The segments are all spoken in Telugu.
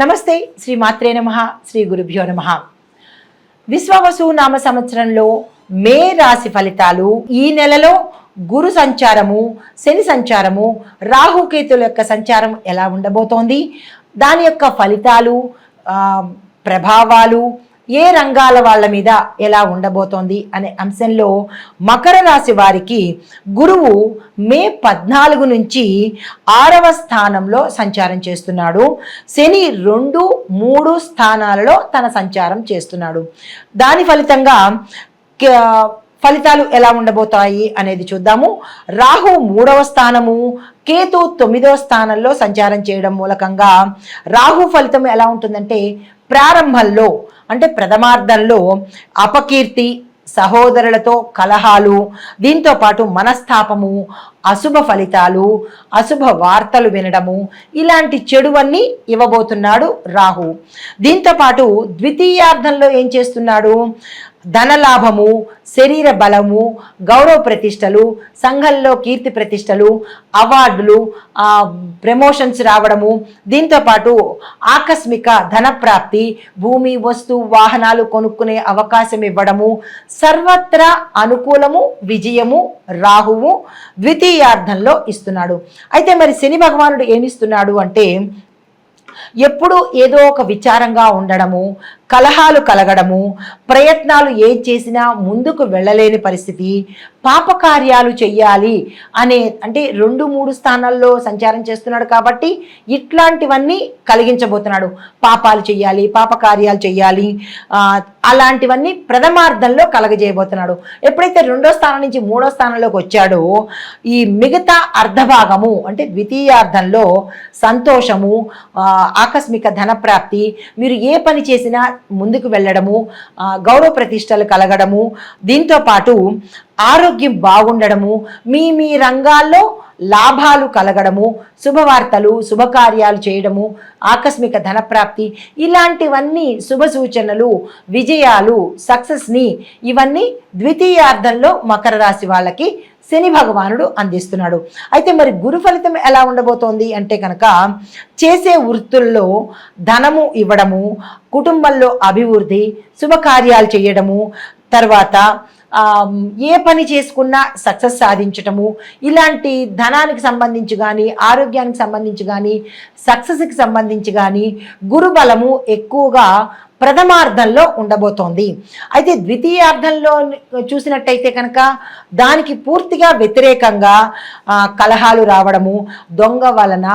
నమస్తే శ్రీ మాత్రే నమ శ్రీ గురుభ్యో నమ. విశ్వవసు నామ సంవత్సరంలో మే రాశి ఫలితాలు ఈ నెలలో గురు సంచారము శని సంచారము రాహుకేతుల యొక్క సంచారం ఎలా ఉండబోతోంది దాని యొక్క ఫలితాలు ప్రభావాలు ఏ రంగాల వాళ్ళ మీద ఎలా ఉండబోతోంది అనే అంశంలో మకర రాశి వారికి గురువు మే పద్నాలుగు నుంచి ఆరవ స్థానంలో సంచారం చేస్తున్నాడు. శని రెండు మూడు స్థానాలలో తన సంచారం చేస్తున్నాడు. దాని ఫలితంగా ఫలితాలు ఎలా ఉండబోతాయి అనేది చూద్దాము. రాహు మూడవ స్థానము కేతు తొమ్మిదవ స్థానంలో సంచారం చేయడం మూలకంగా రాహు ఫలితం ఎలా ఉంటుందంటే ప్రారంభంలో అంటే ప్రథమార్థంలో అపకీర్తి సహోదరులతో కలహాలు దీంతో పాటు మనస్తాపము అశుభ ఫలితాలు అశుభ వార్తలు వినడము ఇలాంటి చెడువన్నీ ఇవ్వబోతున్నాడు రాహు. దీంతో పాటు ద్వితీయార్థంలో ఏం చేస్తున్నాడు? ధనలాభము శరీర బలము గౌరవ ప్రతిష్టలు సంఘంలో కీర్తి ప్రతిష్టలు అవార్డులు ప్రమోషన్స్ రావడము దీంతో పాటు ఆకస్మిక ధనప్రాప్తి భూమి వస్తు వాహనాలు కొనుక్కునే అవకాశం ఇవ్వడము సర్వత్రా అనుకూలము విజయము రాహువు ద్వితీయార్థంలో ఇస్తున్నాడు. అయితే మరి శని భగవానుడు ఏమిస్తున్నాడు అంటే ఎప్పుడు ఏదో ఒక విచారంగా ఉండడము కలహాలు కలగడము ప్రయత్నాలు ఏ చేసినా ముందుకు వెళ్ళలేని పరిస్థితి పాపకార్యాలు చెయ్యాలి అనే అంటే రెండు మూడు స్థానాల్లో సంచారం చేస్తున్నాడు కాబట్టి ఇట్లాంటివన్నీ కలిగించబోతున్నాడు. పాపాలు చెయ్యాలి పాపకార్యాలు చెయ్యాలి అలాంటివన్నీ ప్రథమార్థంలో కలగజేయబోతున్నాడు. ఎప్పుడైతే రెండో స్థానం నుంచి మూడో స్థానంలోకి వచ్చాడో ఈ మిగతా అర్ధభాగము అంటే ద్వితీయార్థంలో సంతోషము ఆకస్మిక ధనప్రాప్తి మీరు ఏ పని చేసినా ముందుకు వెళ్ళడము గౌరవ ప్రతిష్టలు కలగడము దీంతో పాటు ఆరోగ్యం బాగుండడము మీ మీ రంగాల్లో లాభాలు కలగడము శుభవార్తలు శుభకార్యాలు చేయడము ఆకస్మిక ధనప్రాప్తి ఇలాంటివన్నీ శుభ సూచనలు విజయాలు సక్సెస్ని ఇవన్నీ ద్వితీయార్థంలో మకర రాశి వాళ్ళకి శని భగవానుడు అందిస్తున్నాడు. అయితే మరి గురు ఫలితం ఎలా ఉండబోతోంది అంటే కనుక చేసే వృత్తుల్లో ధనము ఇవ్వడము కుటుంబంలో అభివృద్ధి శుభకార్యాలు చేయడము తర్వాత ఏ పని చేసుకున్నా సక్సెస్ సాధించటము ఇలాంటి ధనానికి సంబంధించి కానీ ఆరోగ్యానికి సంబంధించి కానీ సక్సెస్కి సంబంధించి కానీ గురుబలము ఎక్కువగా ప్రథమార్థంలో ఉండబోతోంది. అయితే ద్వితీయార్థంలో చూసినట్టయితే కనుక దానికి పూర్తిగా వ్యతిరేకంగా కలహాలు రావడము దొంగ వలన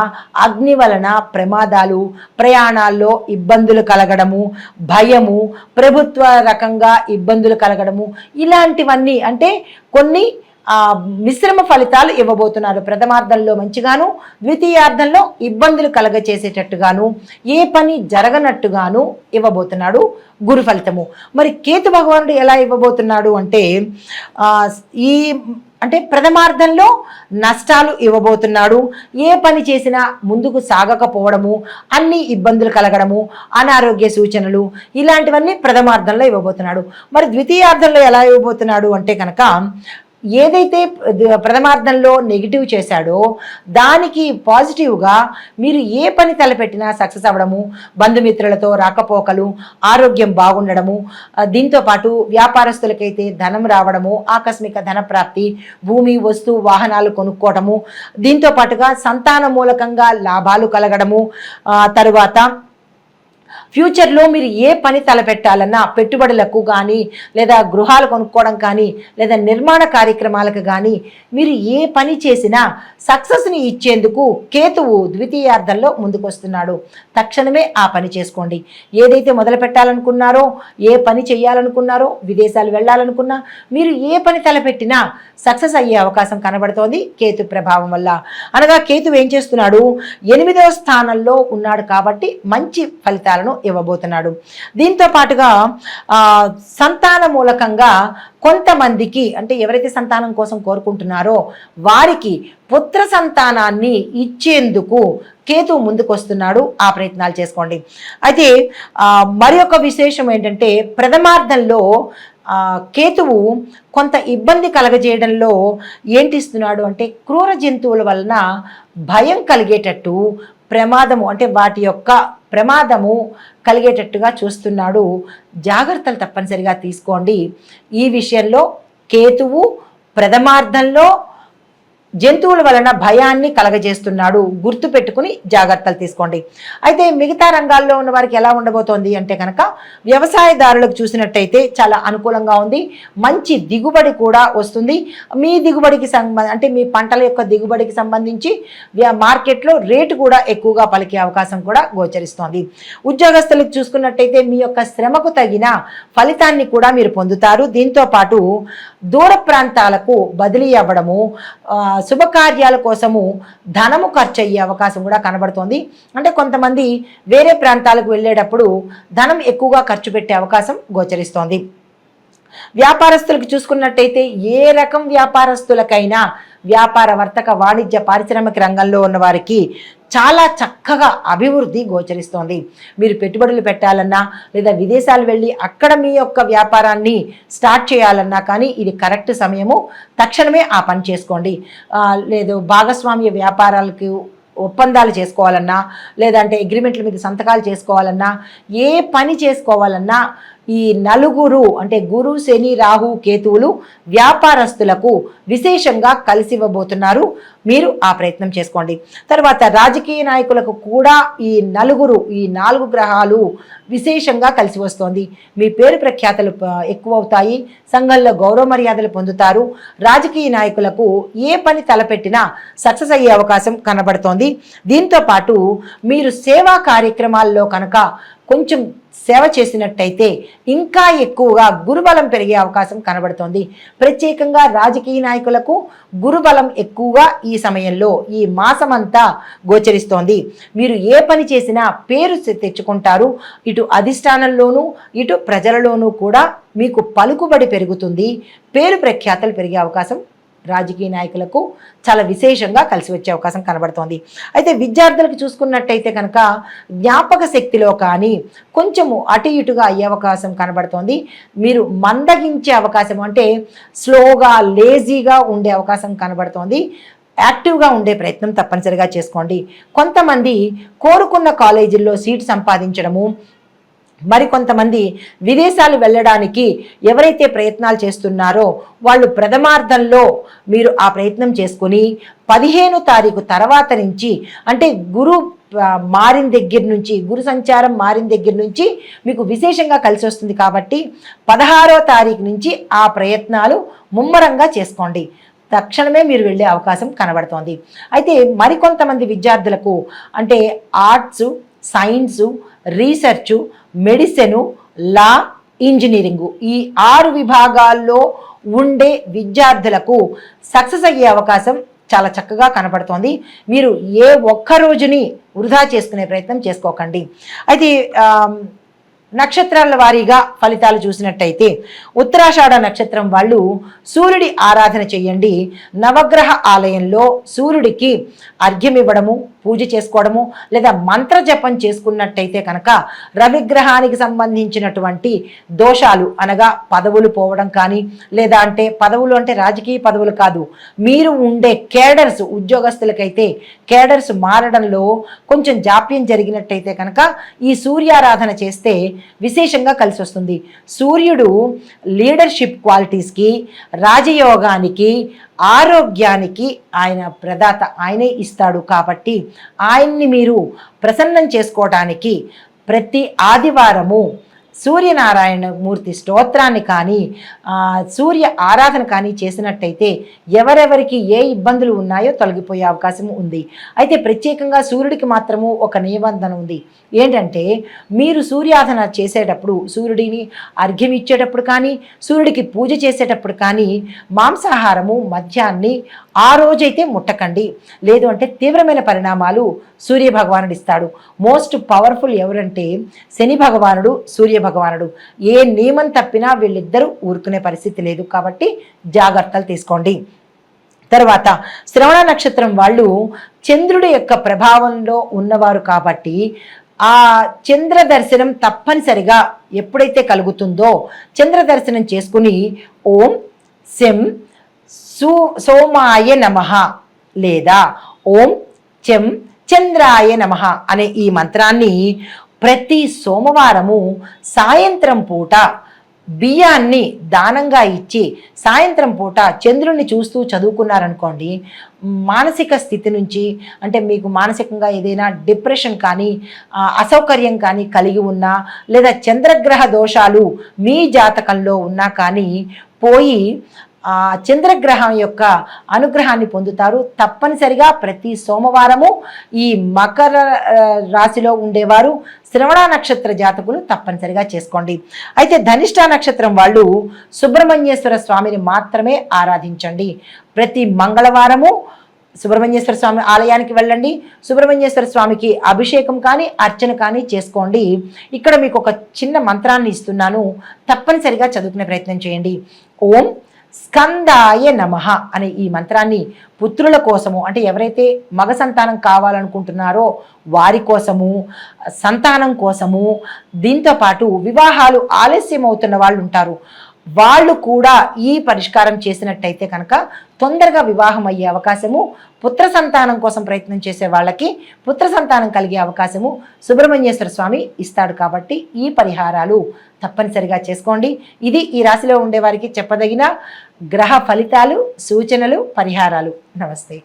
అగ్ని వలన ప్రమాదాలు ప్రయాణాల్లో ఇబ్బందులు కలగడము భయము ప్రభుత్వ రకంగా ఇబ్బందులు కలగడము ఇలాంటివన్నీ అంటే కొన్ని మిశ్రమ ఫలితాలు ఇవ్వబోతున్నారు. ప్రథమార్థంలో మంచిగాను ద్వితీయార్థంలో ఇబ్బందులు కలగచేసేటట్టుగాను ఏ పని జరగనట్టుగాను ఇవ్వబోతున్నాడు గురు ఫలితము. మరి కేతు భగవానుడు ఎలా ఇవ్వబోతున్నాడు అంటే ఈ అంటే ప్రథమార్థంలో నష్టాలు ఇవ్వబోతున్నాడు. ఏ పని చేసినా ముందుకు సాగకపోవడము అన్ని ఇబ్బందులు కలగడము అనారోగ్య సూచనలు ఇలాంటివన్నీ ప్రథమార్థంలో ఇవ్వబోతున్నాడు. మరి ద్వితీయార్థంలో ఎలా ఇవ్వబోతున్నాడు అంటే కనుక ఏదైతే ప్రథమార్థంలో నెగిటివ్ చేశాడో దానికి పాజిటివ్గా మీరు ఏ పని తలపెట్టినా సక్సెస్ అవ్వడము బంధుమిత్రులతో రాకపోకలు ఆరోగ్యం బాగుండడము దీంతో పాటు వ్యాపారస్తులకైతే ధనం రావడము ఆకస్మిక ధన ప్రాప్తి భూమి వస్తు వాహనాలు కొనుక్కోవడము దీంతో పాటుగా సంతాన మూలకంగా లాభాలు కలగడము తరువాత ఫ్యూచర్లో మీరు ఏ పని తలపెట్టాలన్నా పెట్టుబడులకు కానీ లేదా గృహాలు కొనుక్కోవడం కానీ లేదా నిర్మాణ కార్యక్రమాలకు కానీ మీరు ఏ పని చేసినా సక్సెస్ని ఇచ్చేందుకు కేతువు ద్వితీయార్థంలో ముందుకొస్తున్నాడు. తక్షణమే ఆ పని చేసుకోండి. ఏదైతే మొదలు పెట్టాలనుకున్నారో ఏ పని చేయాలనుకున్నారో విదేశాలు వెళ్ళాలనుకున్నా మీరు ఏ పని తలపెట్టినా సక్సెస్ అయ్యే అవకాశం కనబడుతోంది కేతు ప్రభావం వల్ల. అనగా కేతు ఏం చేస్తున్నాడు? ఎనిమిదవ స్థానంలో ఉన్నాడు కాబట్టి మంచి ఫలితాలను ఇవ్వబోతున్నాడు. దీంతో పాటుగా సంతాన మూలకంగా కొంతమందికి అంటే ఎవరైతే సంతానం కోసం కోరుకుంటున్నారో వారికి పుత్ర సంతానాన్ని ఇచ్చేందుకు కేతు ముందుకొస్తున్నాడు. ఆ ప్రయత్నాలు చేసుకోండి. అయితే మరి ఒక విశేషం ఏంటంటే ప్రథమార్థంలో కేతువు కొంత ఇబ్బంది కలగజేయడంలో ఏంటిస్తున్నాడు అంటే క్రూర జంతువుల వలన భయం కలిగేటట్టు ప్రమాదము అంటే వాటి యొక్క ప్రమాదము కలిగేటట్టుగా చూస్తున్నాడు. జాగ్రత్తలు తప్పనిసరిగా తీసుకోండి. ఈ విషయంలో కేతువు ప్రథమార్థంలో జంతువుల వలన భయాన్ని కలగజేస్తున్నాడు. గుర్తు పెట్టుకుని జాగ్రత్తలు తీసుకోండి. అయితే మిగతా రంగాల్లో ఉన్న వారికి ఎలా ఉండబోతోంది అంటే కనుక వ్యవసాయదారులకు చూసినట్టయితే చాలా అనుకూలంగా ఉంది. మంచి దిగుబడి కూడా వస్తుంది. మీ దిగుబడికి సంబంధ అంటే మీ పంటల యొక్క దిగుబడికి సంబంధించి మార్కెట్లో రేటు కూడా ఎక్కువగా పలికే అవకాశం కూడా గోచరిస్తోంది. ఉద్యోగస్తులకు చూసుకున్నట్టయితే మీ యొక్క శ్రమకు తగిన ఫలితాన్ని కూడా మీరు పొందుతారు. దీంతో పాటు దూర ప్రాంతాలకు బదిలీ అవ్వడము శుభకార్యాల కోసము ధనము ఖర్చు అయ్యే అవకాశం కూడా కనబడుతోంది. అంటే కొంతమంది వేరే ప్రాంతాలకు వెళ్ళేటప్పుడు ధనం ఎక్కువగా ఖర్చు పెట్టే అవకాశం గోచరిస్తోంది. వ్యాపారస్తులకు చూసుకున్నట్టయితే ఏ రకం వ్యాపారస్తులకైనా వ్యాపార వర్తక వాణిజ్య పారిశ్రామిక రంగంలో ఉన్నవారికి చాలా చక్కగా అభివృద్ధి గోచరిస్తోంది. మీరు పెట్టుబడులు పెట్టాలన్నా లేదా విదేశాలు వెళ్ళి అక్కడ మీ యొక్క వ్యాపారాన్ని స్టార్ట్ చేయాలన్నా కానీ ఇది కరెక్ట్ సమయము. తక్షణమే ఆ పని చేసుకోండి. లేదు భాగస్వామ్య వ్యాపారాలకు ఒప్పందాలు చేసుకోవాలన్నా లేదంటే అగ్రిమెంట్ల మీద సంతకాలు చేసుకోవాలన్నా ఏ పని చేసుకోవాలన్నా ఈ నలుగురు అంటే గురు శని రాహు కేతువులు వ్యాపారస్తులకు విశేషంగా కలిసి ఇవ్వబోతున్నారు మీరు ఆ ప్రయత్నం చేసుకోండి. తర్వాత రాజకీయ నాయకులకు కూడా ఈ నలుగురు ఈ నాలుగు గ్రహాలు విశేషంగా కలిసి వస్తోంది. మీ పేరు ప్రఖ్యాతలు ఎక్కువ అవుతాయి సంఘంలో గౌరవ మర్యాదలు పొందుతారు. రాజకీయ నాయకులకు ఏ పని తలపెట్టినా సక్సెస్ అయ్యే అవకాశం కనబడుతోంది. దీంతో పాటు మీరు సేవా కార్యక్రమాల్లో కనుక కొంచెం సేవ చేసినట్టయితే ఇంకా ఎక్కువగా గురుబలం పెరిగే అవకాశం కనబడుతోంది. ప్రత్యేకంగా రాజకీయ నాయకులకు గురుబలం ఎక్కువగా ఈ సమయంలో ఈ మాసమంతా గోచరిస్తోంది. మీరు ఏ పని చేసినా పేరు తెచ్చుకుంటారు. ఇటు అధిష్టానంలోనూ ఇటు ప్రజలలోనూ కూడా మీకు పలుకుబడి పెరుగుతుంది. పేరు ప్రఖ్యాతలు పెరిగే అవకాశం రాజకీయ నాయకులకు చాలా విశేషంగా కలిసి వచ్చే అవకాశం కనబడుతోంది. అయితే విద్యార్థులకు చూసుకున్నట్టయితే కనుక జ్ఞాపక శక్తిలో కానీ కొంచెము అటు ఇటుగా అయ్యే అవకాశం కనబడుతోంది. మీరు మందగించే అవకాశం అంటే స్లోగా లేజీగా ఉండే అవకాశం కనబడుతోంది. యాక్టివ్గా ఉండే ప్రయత్నం తప్పనిసరిగా చేసుకోండి. కొంతమంది కోరుకున్న కాలేజీల్లో సీట్ సంపాదించడము మరికొంతమంది విదేశాలు వెళ్ళడానికి ఎవరైతే ప్రయత్నాలు చేస్తున్నారో వాళ్ళు ప్రథమార్థంలో మీరు ఆ ప్రయత్నం చేసుకుని పదిహేను తారీఖు తర్వాత నుంచి అంటే గురు మారిన దగ్గర నుంచి గురు సంచారం మారిన దగ్గర నుంచి మీకు విశేషంగా కలిసి వస్తుంది కాబట్టి పదహారో తారీఖు నుంచి ఆ ప్రయత్నాలు ముమ్మరంగా చేసుకోండి. తక్షణమే మీరు వెళ్ళే అవకాశం కనబడుతోంది. అయితే మరికొంతమంది విద్యార్థులకు అంటే arts science research medicine law engineering ఈ ఆరు విభాగాల్లో ఉండే విద్యార్థులకు సక్సెస్ అయ్యే అవకాశం చాలా చక్కగా కనపడుతోంది మీరు ఏ ఒక్క రోజుని వృధా చేసుకునే ప్రయత్నం చేసుకోకండి. అయితే నక్షత్రాల వారీగా ఫలితాలు చూసినట్టయితే ఉత్తరాషాఢ నక్షత్రం వాళ్ళు సూర్యుడి ఆరాధన చేయండి. నవగ్రహ ఆలయంలో సూర్యుడికి అర్ఘ్యం ఇవ్వడము పూజ చేసుకోవడము లేదా మంత్ర జపం చేసుకున్నట్టయితే కనుక రవిగ్రహానికి సంబంధించినటువంటి దోషాలు అనగా పదవులు పోవడం కానీ లేదా అంటే పదవులు అంటే రాజకీయ పదవులు కాదు. మీరు ఉండే కేడర్స్ ఉద్యోగస్తులకైతే కేడర్స్ మారడంలో కొంచెం జాప్యం జరిగినట్టయితే కనుక ఈ సూర్యారాధన చేస్తే విశేషంగా కలిసి వస్తుంది. సూర్యుడు లీడర్షిప్ క్వాలిటీస్కి రాజయోగానికి ఆరోగ్యానికి ఆయన ప్రదాత ఆయనే ఇస్తాడు కాబట్టి ఆయన్ని మీరు ప్రసన్నం చేసుకోవటానికి ప్రతి ఆదివారము సూర్యనారాయణ మూర్తి స్తోత్రాన్ని కానీ సూర్య ఆరాధన కానీ చేసినట్టయితే ఎవరెవరికి ఏ ఇబ్బందులు ఉన్నాయో తొలగిపోయే అవకాశం ఉంది. అయితే ప్రత్యేకంగా సూర్యుడికి మాత్రము ఒక నిబంధన ఉంది. ఏంటంటే మీరు సూర్యాధన చేసేటప్పుడు సూర్యుడిని అర్ఘ్యం ఇచ్చేటప్పుడు కానీ సూర్యుడికి పూజ చేసేటప్పుడు కానీ మాంసాహారము మద్యాన్ని ఆ రోజైతే ముట్టకండి. లేదు అంటే తీవ్రమైన పరిణామాలు సూర్య భగవానుడు ఇస్తాడు మోస్ట్ పవర్ఫుల్ ఎవరంటే శని భగవానుడు సూర్య భగవానుడు. ఏ నియమం తప్పినా వీళ్ళిద్దరూ ఊరుకునే పరిస్థితి లేదు కాబట్టి జాగ్రత్తలు తీసుకోండి. తర్వాత శ్రవణ నక్షత్రం వాళ్ళు చంద్రుడి యొక్క ప్రభావంలో ఉన్నవారు కాబట్టి ఆ చంద్ర దర్శనం తప్పనిసరిగా ఎప్పుడైతే కలుగుతుందో చంద్ర దర్శనం చేసుకుని ఓం శం సు సోమాయ నమ లేదా ఓం చెం చంద్రాయ నమ అనే ఈ మంత్రాన్ని ప్రతి సోమవారము సాయంత్రం పూట బియ్యాన్ని దానంగా ఇచ్చి సాయంత్రం పూట చంద్రుణ్ణి చూస్తూ చదువుకున్నారనుకోండి మానసిక స్థితి నుంచి అంటే మీకు మానసికంగా ఏదైనా డిప్రెషన్ కానీ అసౌకర్యం కానీ కలిగి ఉన్నా లేదా చంద్రగ్రహ దోషాలు మీ జాతకంలో ఉన్నా కానీ పోయి చంద్రగ్రహం యొక్క అనుగ్రహాన్ని పొందుతారు. తప్పనిసరిగా ప్రతి సోమవారము ఈ మకర రాశిలో ఉండేవారు శ్రవణ నక్షత్ర జాతకులు తప్పనిసరిగా చేసుకోండి. అయితే ధనిష్ట నక్షత్రం వాళ్ళు సుబ్రహ్మణ్యేశ్వర స్వామిని మాత్రమే ఆరాధించండి. ప్రతి మంగళవారము సుబ్రహ్మణ్యేశ్వర స్వామి ఆలయానికి వెళ్ళండి. సుబ్రహ్మణ్యేశ్వర స్వామికి అభిషేకం కానీ అర్చన కానీ చేసుకోండి. ఇక్కడ మీకు ఒక చిన్న మంత్రాన్ని ఇస్తున్నాను. తప్పనిసరిగా చదువుకునే ప్రయత్నం చేయండి. ఓం స్కందాయ నమః అనే ఈ మంత్రాన్ని పుత్రుల కోసము అంటే ఎవరైతే మగ సంతానం కావాలనుకుంటున్నారో వారి కోసము సంతానం కోసము దీంతో పాటు వివాహాలు ఆలస్యం అవుతున్న వాళ్ళు ఉంటారు వాళ్ళు కూడా ఈ పరిష్కారం చేసినట్టయితే కనుక తొందరగా వివాహం అయ్యే అవకాశము పుత్ర సంతానం కోసం ప్రయత్నం చేసే వాళ్ళకి పుత్ర సంతానం కలిగే అవకాశము సుబ్రహ్మణ్యేశ్వర స్వామి ఇస్తాడు కాబట్టి ఈ పరిహారాలు తప్పనిసరిగా చేసుకోండి. ఇది ఈ రాశిలో ఉండేవారికి చెప్పదగిన గ్రహ ఫలితాలు సూచనలు పరిహారాలు. నమస్తే.